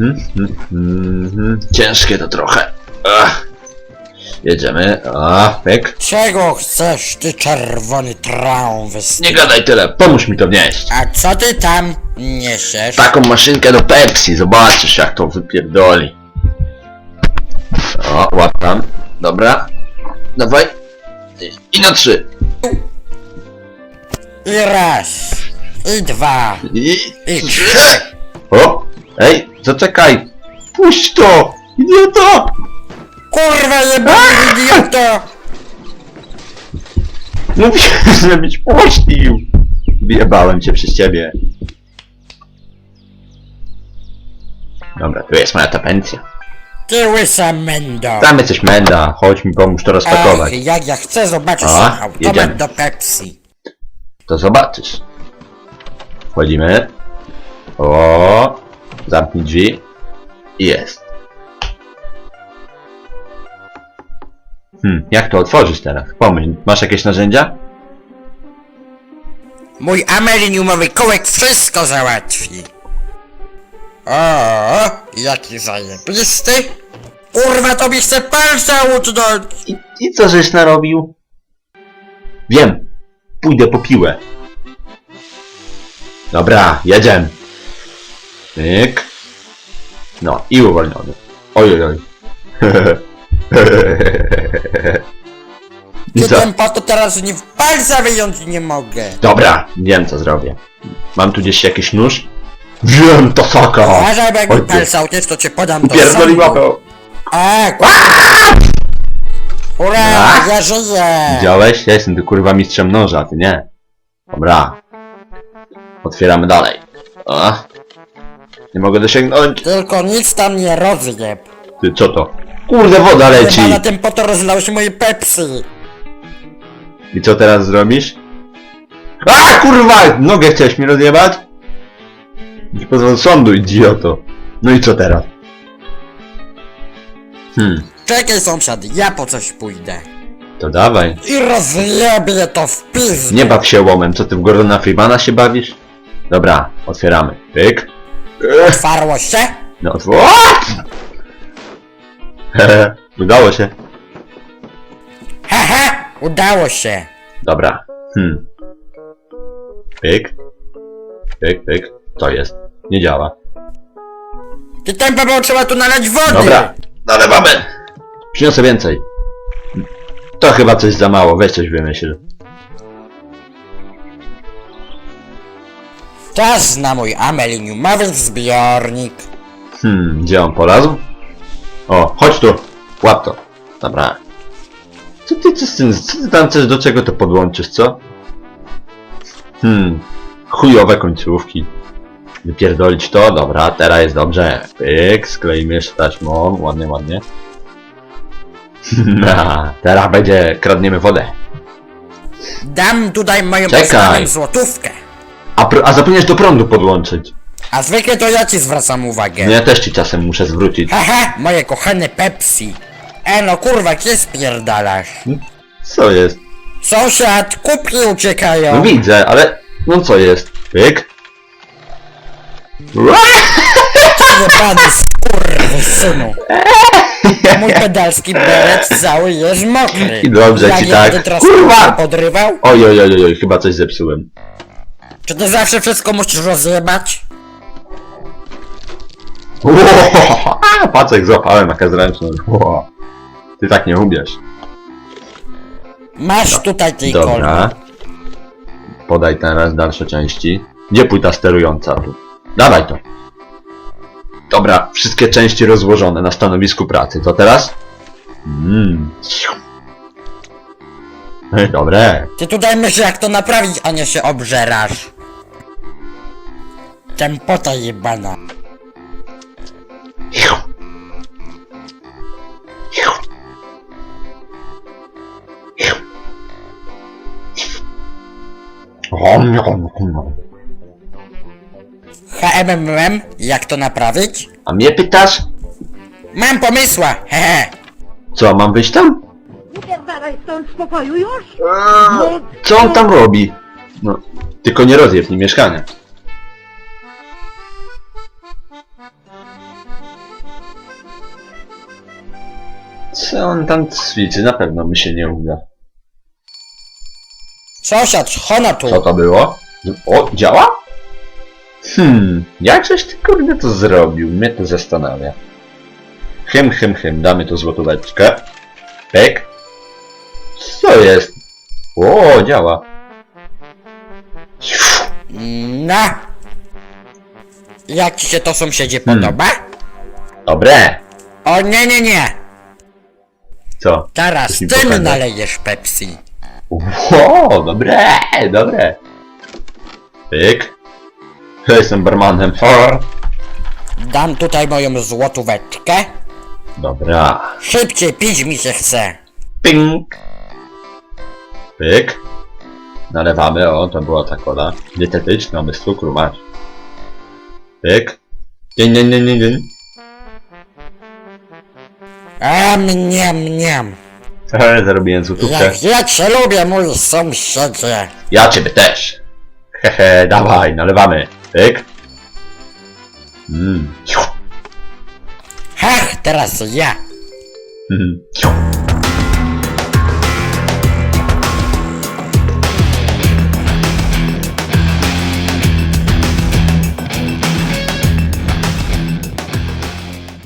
Mhm, mhm, mhm. Ciężkie to trochę. Ach. Jedziemy. A, pyk. Czego chcesz, ty czerwony trąwys? Nie gadaj tyle, pomóż mi to wnieść. A co ty tam niesiesz? Taką maszynkę do Pepsi, zobaczysz jak to wypierdoli. O, łap tam. Dobra. Dawaj. I- na trzy. I raz, i dwa, I, i trzy. O! Ej, zaczekaj! Puść to! Idiota! Kurwa jebany idioto! Mówiłem, żebyś puścił! Wyjebałem cię przez ciebie. Dobra, tu jest moja tapencja. Ty łysa mendo! Tam jesteś menda, chodź mi pomóż to rozpakować. Ach, jak ja chcę zobaczyć A, automat do Pepsi. To zobaczysz. Wchodzimy. O, zamknij drzwi. I jest. Hmm, jak to otworzyć teraz? Pomyśl, masz jakieś narzędzia? Mój ameliniumowy kołek wszystko załatwi. O, jaki zajebisty. Kurwa, tobie chce palca utnąć. I, I co żeś narobił? Wiem. Pójdę po piłę. Dobra, jedziemy. Tyk. No, i uwolniony. Oj, oj, oj. I Ty co? ten po to teraz nie w palca wyjąć nie mogę. Dobra, wiem co zrobię. Mam tu gdzieś jakiś nóż? Wiem, to soka! Uważaj, bo jak Oj, mi ty. palca utniesz, to cię podam do Pierdoli łapę! Ura, A? ja żyję! Widziałeś? Ja jestem tu kurwa mistrzem noża, ty nie. Dobra. Otwieramy dalej. O. Nie mogę dosięgnąć. Tylko nic tam nie rozjeb. Ty, co to? Kurde, woda leci! Chyba na tym po to rozlałeś moje Pepsi. I co teraz zrobisz? A kurwa! Nogę chciałeś mi rozjebać? Nie pozwól sądu, idioto. No i co teraz? Hmm, Czekaj sąsiad, ja po coś pójdę. to dawaj. I rozjebię to w pizdę. Nie baw się łomem, co ty w Gordona Freemana się bawisz? Dobra, otwieramy. Pyk. Otwarło się? No otw... What? Hehe, Udało się. Haha, udało się. Dobra. Hmm. Pyk. Pyk, pyk. Co jest? Nie działa. Ty tempo, bo trzeba tu nalać wody. Dobra. Nalewamy. Przyniosę więcej. To chyba coś za mało, weź coś wymyśl. Czas na mój ameliniumowy zbiornik. Hmm, gdzie on polazł? O, chodź tu. Łap to. Dobra. Co ty, co, z tym- co ty tam chcesz, do czego to podłączysz, co? Hmm, chujowe końcówki. Wypierdolić to, dobra, teraz jest dobrze. Pyk, skleimy jeszcze taśmą, ładnie, ładnie. Na, teraz będzie, kradniemy wodę. Dam tutaj moją Czekaj. złotówkę. A, pr- a zapomniałeś do prądu podłączyć. A zwykle to ja ci zwracam uwagę. No ja też ci czasem muszę zwrócić. Haha, moje kochane Pepsi. E no kurwa, gdzie spierdalasz? Co jest? Sąsiad, kupki uciekają. No widzę, ale... No co jest? Pyk. Jebany skurwysynu. Mój pedalski beret cały jest mokry. I dobrze ci tak. teraz Kurwa! podrywał? Oj, oj, oj, oj, chyba coś zepsułem. Czy ty zawsze wszystko musisz rozjebać? A, Pacek złapałem, jaka zręczność. Ty tak nie umiesz. Masz tutaj tej kolby. Dobra. Podaj teraz dalsze części. Gdzie płyta sterująca? Tu. Dawaj to. Dobra, wszystkie części rozłożone na stanowisku pracy. To teraz? Mmm. Dobre. Ty tutaj myślisz jak to naprawić, a nie się obżerasz. Tempota jebana. HMMM, jak to naprawić? A mnie pytasz? Mam pomysła, hehe. Co, mam wyjść tam? Wypierdalaj stąd z pokoju już! Eee, Co on tam robi? No, tylko nie rozjeb mi mieszkania. Co on tam ćwiczy? Na pewno mi się nie uda. Sąsiad, chona tu. Co to było? O, działa? Hmm, jak żeś ty kurde to zrobił? Mnie to zastanawia. Hym, hym, hym, damy tu złotóweczkę. Pek. Co jest? O, działa. No. Jak ci się to sąsiedzie Hmm. podoba? Dobre. O nie, nie, nie. Co? Teraz Coś mi ty pokaże. mi nalejesz Pepsi. O, dobre, dobre. Pyk. Ja jestem barmanem. Ha. Dam tutaj moją złotóweczkę. Dobra. Szybciej pić mi się chce. Ping. Pyk. Nalewamy, o, to była ta kola. Dietetyczna, bez cukru, masz. Pyk. Dzień, dzień, dzień, dzień, dzień. A mnie, mnie. Eee, Zarobiłem złotówkę. Jak ja cię lubię, mój sąsiedzie. Ja ciebie też. Hehe, dawaj, nalewamy. Pyk. Mmm. Hach, teraz ja. Mhm.